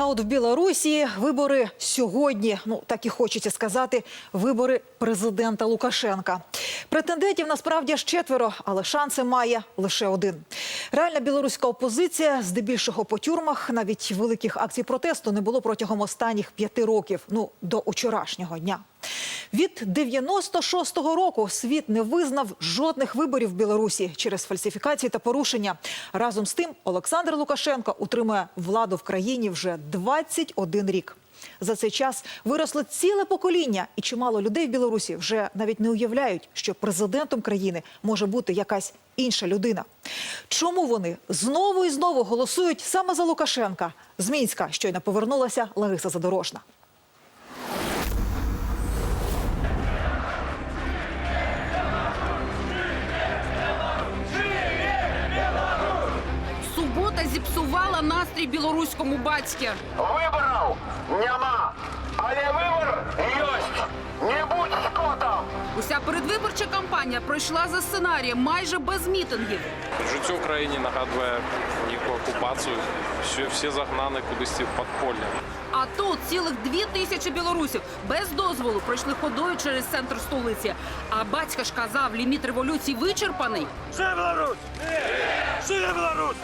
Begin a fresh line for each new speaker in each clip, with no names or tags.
А от в Білорусі вибори сьогодні. Ну так і хочеться сказати, вибори президента Лукашенка. Претендентів насправді ж четверо, але шанси має лише один. Реальна білоруська опозиція, здебільшого по тюрмах, навіть великих акцій протесту не було протягом останніх п'яти років. Ну до вчорашнього дня. Від 96-го року світ не визнав жодних виборів в Білорусі через фальсифікації та порушення. Разом з тим Олександр Лукашенко утримує владу в країні вже 21 рік. За цей час виросло ціле покоління, і чимало людей в Білорусі вже навіть не уявляють, що президентом країни може бути якась інша людина. Чому вони знову і знову голосують саме за Лукашенка? З Мінська щойно повернулася Лариса Задорожна.
Субота зіпсувала настрій білоруському батьки.
Виборів нема, але вибор єсть. Не будь скотом.
Уся передвиборча кампанія пройшла за сценарієм майже без мітингів.
Життя в країні нагадує ніяку окупацію. Всі, всі загнані кудись в підпілля.
А тут цілих дві тисячі білорусів без дозволу пройшли ходою через центр столиці. А батька ж казав, ліміт революції вичерпаний.
Живе Білорусь! Живе Білорусь!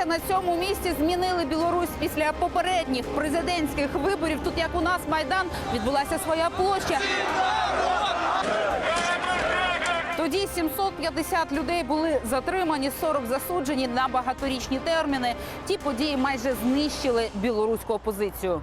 Які на цьому місці, змінили Білорусь після попередніх президентських виборів. Тут, як у нас майдан, відбулася своя площа. Тоді 750 людей були затримані, 40 засуджені на багаторічні терміни. Ті події майже знищили білоруську опозицію.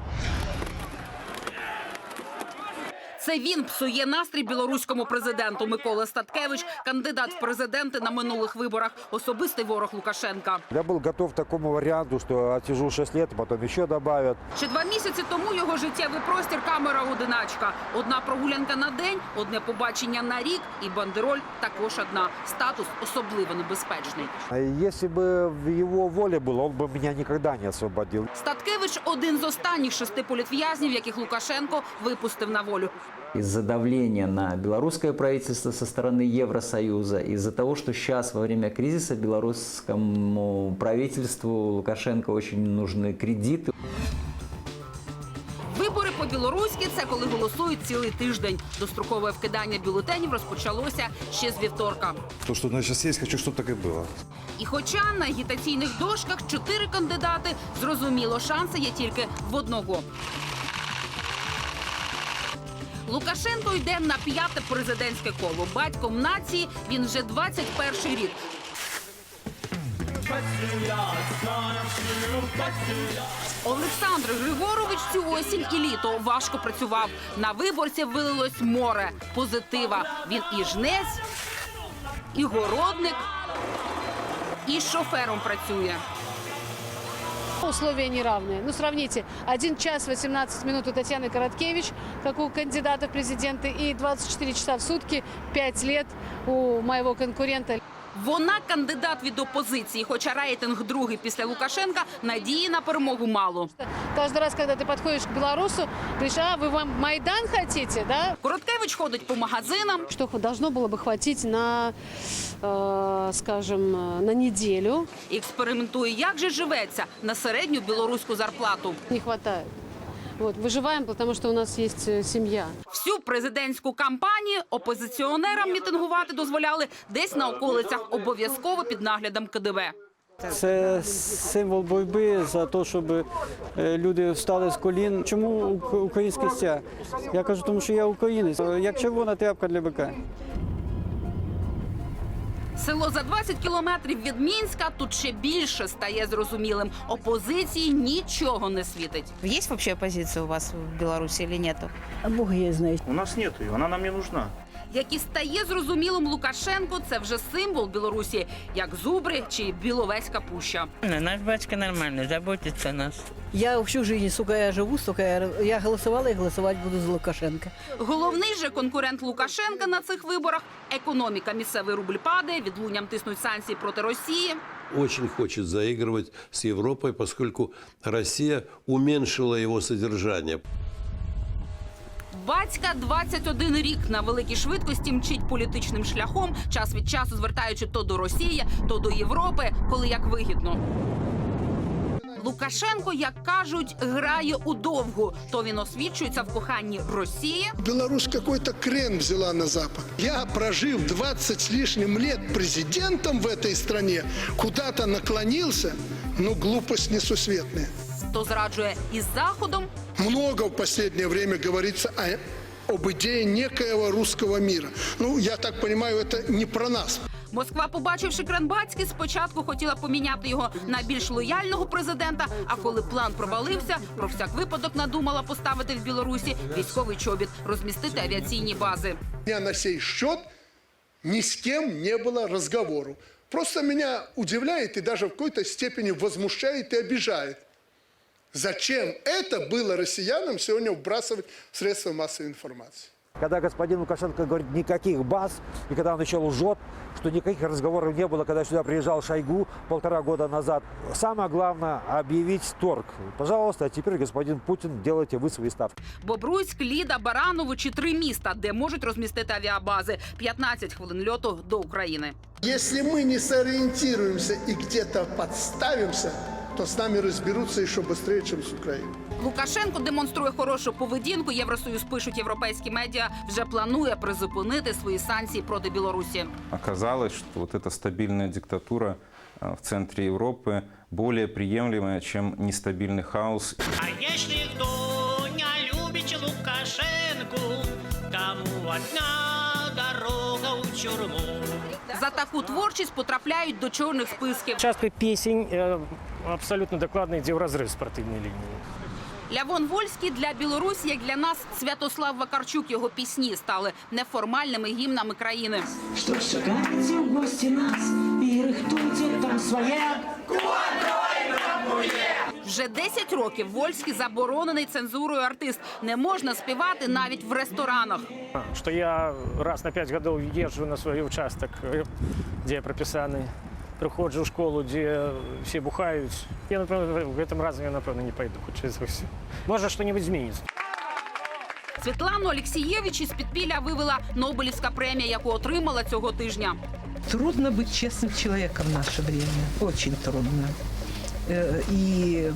Це він псує настрій білоруському президенту Микола Статкевич, кандидат в президенти на минулих виборах, особистий ворог Лукашенка.
Я был готов к такому варианту, что отсижу 6 лет, потом еще добавят.
Ще два місяці тому його життєвий простір камера одиначка. Одна прогулянка на день, одне побачення на рік, і бандероль також одна. Статус особливо небезпечний.
А Если бы в его воле было, он бы меня никогда не освободил.
Статкевич один з останніх шести політв'язнів, яких Лукашенко випустив на волю.
из-за давления на белорусское правительство со стороны Евросоюза, из-за того, что сейчас во время кризиса белорусскому правительству Лукашенко очень нужны кредиты.
Вибори по-білоруськи це коли голосують цілий тиждень. Дострокове вкидання бюлетенів розпочалося ще з вівторка.
То, что у нас сейчас есть, хочу, чтобы так и было.
І хоча на агітаційних дошках чотири кандидати, зрозуміло, шанси є тільки в одного. Лукашенко йде на п'яте президентське коло. Батьком нації він вже 21 рік. Олександр Григорович цю осінь і літо важко працював. На виборців вилилось море позитива. Він і жнець, і городник, і шофером працює
Условия неравные. Ну, сравните, 1 час 18 минут у Татьяны Короткевич, как у кандидата в президенты, и 24 часа в сутки, 5 лет у моего конкурента.
Вона кандидат від опозиції, хоча рейтинг другий після Лукашенка надії на перемогу мало.
Каждый раз, когда ты подходишь к белорусу, говоришь, а, вы вам Майдан хотите, да?
Короткевич ходить по магазинам,
Что должно было бы хватить на, э, скажем, э, на неделю.
і експериментує, як же живеться на середню білоруську зарплату.
Не хватает. Вот, выживаем, потому что у нас есть э, семья.
Всю президентську кампанію опозиціонерам мітингувати дозволяли десь на околицях, обов'язково під наглядом КДВ.
Це символ боротьби за те, щоб е, люди встали з колін. Чому ук- український стяг? Я кажу, тому що я українець, як червона тряпка для бика.
Село за 20 кілометрів від Мінська тут ще більше стає зрозумілим. Опозиції нічого не світить.
Есть вообще оппозиция у вас в Беларуси или нету?
Бог її знає.
У нас нет ее, она нам не нужна.
Як і стає зрозумілим Лукашенко, це вже символ Білорусі, як зубри чи біловеська пуща.
Наш батька нормальный, заботится о нас.
Я всю жизнь, сука, я живу, сука, я, я голосувала і голосувати буду за Лукашенка.
Головний же конкурент Лукашенка на цих виборах економіка. Місцевий рубль падає, відлунням тиснуть санкції проти Росії.
очень хочет заигрывать с Европой, поскольку Россия уменьшила его содержание.
Батька 21 рік на великій швидкості мчить політичним шляхом, час від часу звертаючи то до Росії, то до Європи, коли як вигідно. Лукашенко, як кажуть, грає у довгу. То він освічується в коханні Росії,
Беларусь какой-то крен взяла на Запад. Я, прожив 20 с лишним лет президентом в этой стране, куда-то наклонился, ну, глупость несусветная.
то зраджує із Заходом,
Много в последнее время говорится о, об идее некоего русского мира. Ну, я так понимаю, это не про нас.
Москва, побачивши Кранбацький, спочатку хотіла поміняти його на більш лояльного президента. А коли план провалився, про всяк випадок надумала поставити в Білорусі військовий чобіт, розмістити авіаційні бази.
Меня на сей счет ни с кем не было разговору. Просто меня удивляет и даже в какой-то степени возмущает и обижает. Зачем это было россиянам сегодня вбрасывать в средства массовой информации?
Когда господин Лукашенко говорит никаких баз, и когда он еще лжет, что никаких разговоров не было, когда сюда приезжал Шойгу полтора года назад. Самое главное – объявить торг. Пожалуйста, а теперь, господин Путин, делайте вы свои ставки.
Бобруйськ, Ліда, Бараново чи три міста, де можуть розмістити авіабази. 15 хвилин льоту до України.
Если мы не сориентируемся и где-то подставимся, то с нами разберутся еще быстрее, чем с Украиной.
Лукашенко демонструє хорошу поведінку. Євросоюз пишуть європейські медіа. Вже планує призупинити свої санкції проти Білорусі.
Оказалось, что вот эта стабильная диктатура э, в центре Европы более приемлемая, чем нестабильный хаос
А если кто не любит Лукашенку, тому одна дорога в тюрьму.
За таку творчість потрапляють до чорних списків.
Часто пісень абсолютно докладно йде в розрив спортивної лінії.
Лявон Вольський для Білорусі, як для нас, Святослав Вакарчук. Його пісні стали неформальними гімнами країни.
Что ж, чекайте в гости нас и рыхтуйте там своя.
Вже 10 років Вольський заборонений цензурою артист. Не можна співати навіть в ресторанах.
Что я раз на пять годов езжу на свой участок, э, где я прописанный. Приходжу в школу, где все бухают. Я, напевно, в этом разі я, напевно, не пойду, хоч це все. Може, що-нибудь зміниться.
Світлану Олексієвич із підпілля вивела Нобелівська премія, яку отримала цього тижня.
Трудно быть честным человеком в наше время. Очень трудно. Э, И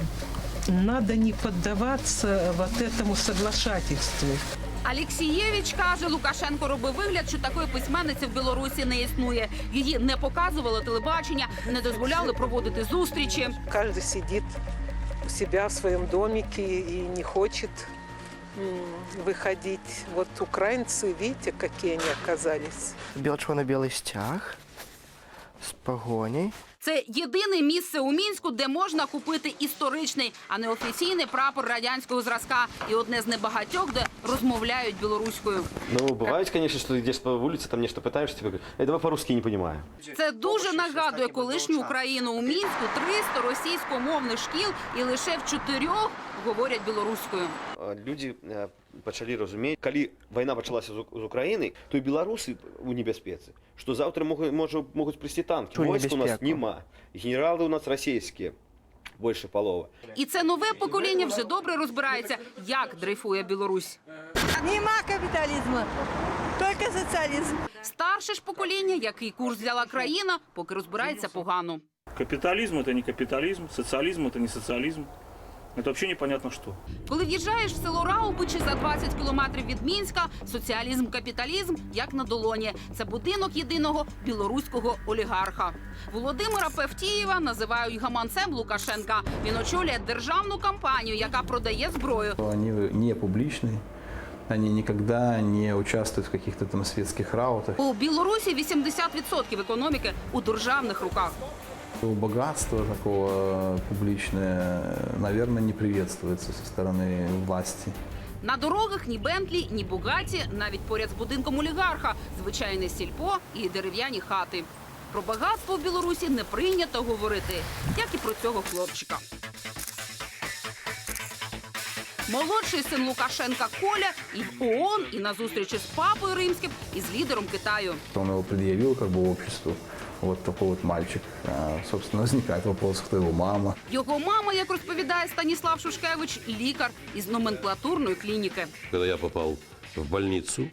надо не поддаваться вот этому соглашательству.
Алексієвич каже, Лукашенко робив вигляд, що такої письменниці в Білорусі не існує. Її не показувало телебачення, не дозволяли проводити зустрічі.
Каждый сидит у себя в своем домике и не хочет м, выходить. Вот украинцы, видите, какие они оказались.
Бело-черно-белый стяг з погоней.
Це єдине місце у мінську, де можна купити історичний, а не офіційний прапор радянського зразка, і одне з небагатьох, де розмовляють білоруською.
Ну, бывает, конечно, что идешь по улице, там нечто пытаешься, тебе говорят, этого по-русски не понимаю.
Це дуже нагадує колишню Україну. У мінську 300 російськомовних шкіл, і лише в чотирьох говорять білоруською.
Люди е, почали розуміти, коли війна почалася з, У- України, то і білоруси у небезпеці, що завтра можуть, може, можуть прийти танки. Войск у нас нема, генерали у нас російські, більше полова.
І це нове покоління вже добре розбирається, як дрейфує Білорусь.
Нема капитализма, только социализм.
Старше ж покоління, який курс взяла країна, поки розбирається погано.
Капитализм это не капитализм, социализм это не социализм. Это вообще непонятно что.
Коли в'їжджаєш в село Раубичі за 20 кілометрів від Мінська, соціалізм, капіталізм як на долоні. Це будинок єдиного білоруського олігарха. Володимира Певтієва називають гаманцем Лукашенка. Він очолює державну компанію, яка продає зброю.
Они не публичные, они никогда не участвуют в каких-то там светских раутах.
У Білорусі 80% економіки у державних руках.
Богатство такого публичное, наверное, не приветствуется со стороны власти.
На дорогах ні Бентлі, ні Бугаті, навіть поряд з будинком олігарха, звичайне сільпо і дерев'яні хати. Про багатство в Білорусі не прийнято говорити, як і про цього хлопчика. Молодший син Лукашенка Коля і в ООН, і на зустрічі з папою римським, і з лідером Китаю.
Он его предъявил как бы обществу.
вот такой вот мальчик. А, Собственно, возникает вопрос, кто его мама.
Його мама, як розповідає Станіслав Шушкевич, лікар із номенклатурної клініки.
Когда я попал в больницу,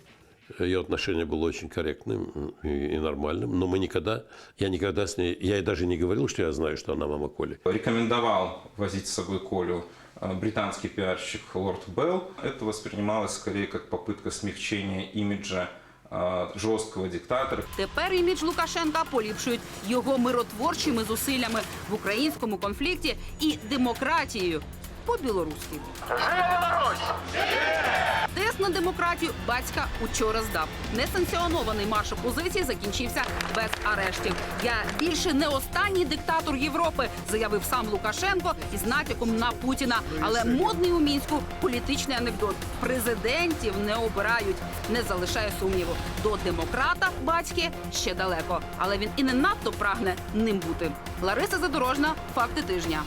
ее отношение было очень корректным и, и нормальным, но мы никогда, я никогда с ней, я ей даже не говорил, что я знаю, что она мама Коли.
Рекомендовал возить с собой Колю э, британский пиарщик Лорд Белл. Это воспринималось скорее как попытка смягчения имиджа э, жесткого диктатора.
Тепер імідж Лукашенка поліпшують його миротворчими зусиллями в українському конфлікті і демократією по-білоруськи. Тест на демократію батька учора здав. Несанкціонований марш опозиції закінчився без арештів. Я більше не останній диктатор Європи, заявив сам Лукашенко із натяком на Путіна. Але модний у мінську політичний анекдот. Президентів не обирають. Не залишає сумніву. До демократа батьки ще далеко, але він і не надто прагне ним бути. Лариса Задорожна, факти тижня.